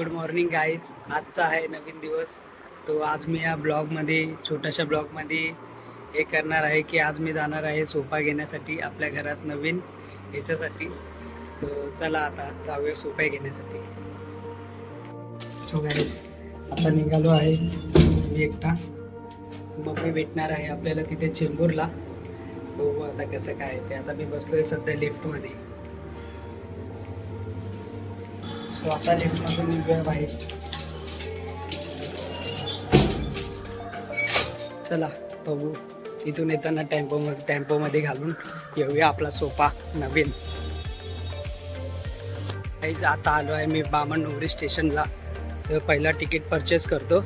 Good morning guys. आजचा आहे नवीन दिवस. तो आज मी या ब्लॉगमध्ये छोट्याशा ब्लॉगमध्ये हे करणार आहे की आज मी जाणार आहे सोफा घेण्यासाठी आपल्या घरात नवीन याच्यासाठी. तर चला आता जाऊया सोफा घेण्यासाठी. सो गाईज आता निघालो आहे मी एकटा. मम्मी भेटणार आहे आपल्याला तिथे चेंबूरला. बघू आता कसं काय ते. आता मी बसलो आहे सध्या लिफ्टमध्ये सो आता लिफ्टमधून निघूया बाहेर चला बघू. इथून येताना टेम्पो टेम्पोमध्ये घालून येऊया आपला सोफा नवीन. काहीच आता आलो आहे मी बामण नोगरी स्टेशनला. तर पहिला तिकीट परचेस करतो.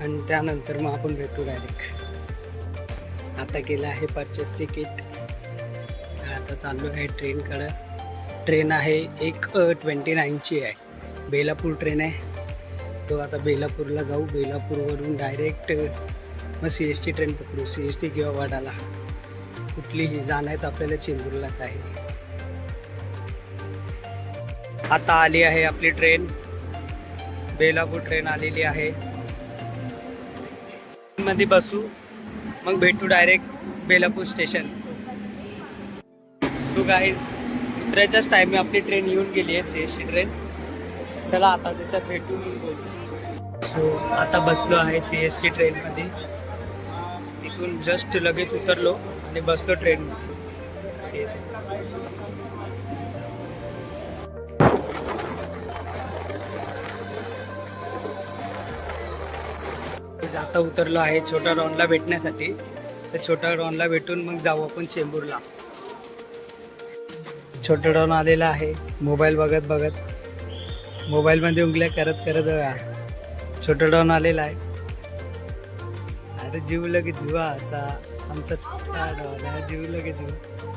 आणि त्यानंतर मग आपण भेटू डायरेक्ट आता केलं आहे परचेस तिकीट आता चाललो आहे ट्रेनकडं ट्रेन आहे एक ट्वेंटी नाईनची आहे. बेलापूर ट्रेन आहे. तो आता बेलापूरला जाऊ. बेलापूरवरून डायरेक्ट मग सी एस टी ट्रेन पकडू. सी एस टी किंवा वाडाला. कुठलीही जाणं आहे तर आपल्याला चेंबूरलाच आहे. आता आली आहे आपली ट्रेन बेलापूर ट्रेन आलेली आहे. मध्ये बसू. मग भेटू direct Belapur station so guys उतरायच्याच time आपली ट्रेन येऊन गेली आहे सी एस टी ट्रेन चला आता त्याच्यात भेटून सो आता बसलो आहे सी एस टी ट्रेनमध्ये तिथून जस्ट लगेच उतरलो आणि बसलो ट्रेन सी एस आता उतरलो आहे छोट्या रॉनला भेटण्यासाठी. तर छोट्या रॉनला भेटून मग जाऊ आपण चेंबूरला. छोटं डॉन आलेला आहे. मोबाईल बघत बघत. मोबाईलमध्ये उंगल्या करत करत छोटं डॉन आलेला आहे. अरे जीव लगे जीवाचा आमचा छोटा डॉन आहे. जीव लगे जीव.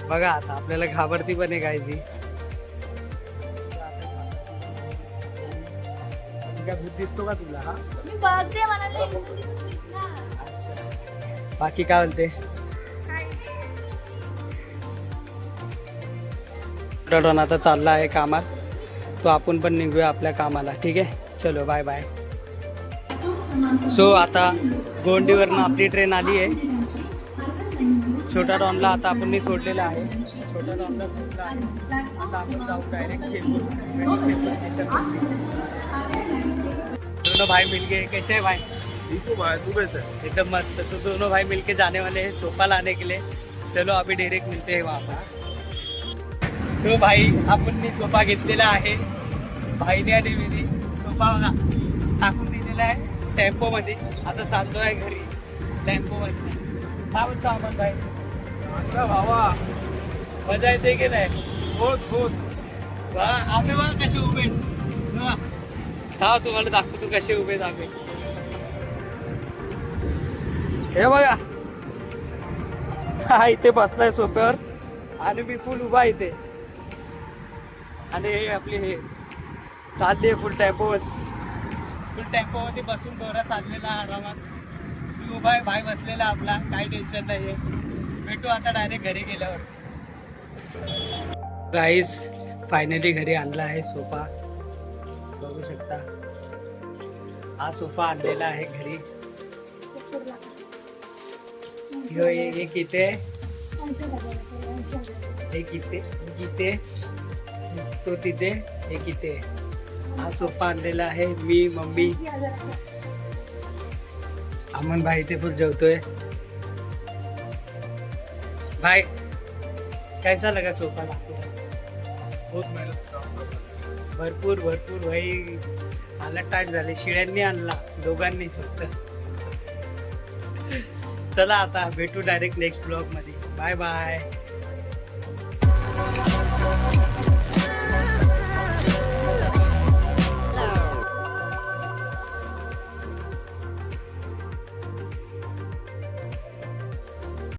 बघा आता आपल्याला घाबरती पण आहे काय जी दिसतो का तुला? बाकी काय बोलते डॉन आता चालला आहे कामात. तो आपण पण निघूया आपल्या कामाला. ठीक आहे? चलो बाय बाय सो आता गोंडीवरनं आपली ट्रेन आली आहे. छोटा डॉनला आता आपण मी सोडलेला आहे. छोटा डॉनला सोडला आहे आता आपण जाऊ डायरेक्ट चेंबूर. चेंबूर स्टेशन दोनों भाई मिलके कैसे है भाई? ठीक हूँ भाई तू कैसे? एकदम मस्त. तो दोनों भाई मिलके जाने वाले हैं सोफा लाने के लिए. चलो अभी डायरेक्ट मिलते हैं वहाँ पर. सो भाई आपण मी सोफा घेतलेला आहे. भाईने आणि मी सोफा टाकून दिलेला आहे टेम्पो मध्ये आता चाललो आहे घरी टेम्पो मध्ये काय म्हणतो आपण भाई? चांगला भावा. मजा येते की नाही? बहुत बहुत. वा, आम्ही बघा कसे उभे. हा तुम्हाला दाखवतो कसे उभे आम्ही. हे बघा. हा इथे बसलाय सोफ्यावर. आणि मी फुल उभा इथे. आणि हे आपले हे चालले फुल टेम्पो फुल टेम्पो मध्ये बसून दोरा चाललेला आरामात मी उभा आहे भाई बसलेला आपला. काही टेन्शन नाहीये. भेटू आता डायरेक्ट घरी गेल्यावर. गाईज फायनली घरी आणला आहे सोफा. बघू शकता. हा सोफा आणलेला आहे घरी. आहे? हे किती? हे किती? आहे? तो तिथे हे किती आहे? हा सोफा आणलेला आहे मी मम्मी. अमन भाई इथे फुल जेवतोय. भाई कैसा लगा सोफा लागतो बहुत मेहनत। भरपूर भरपूर. भाई आला टाट झाले. शिळ्यांनी आणला दोघांनी फक्त. चला आता भेटू डायरेक्ट नेक्स्ट ब्लॉगमध्ये. Bye bye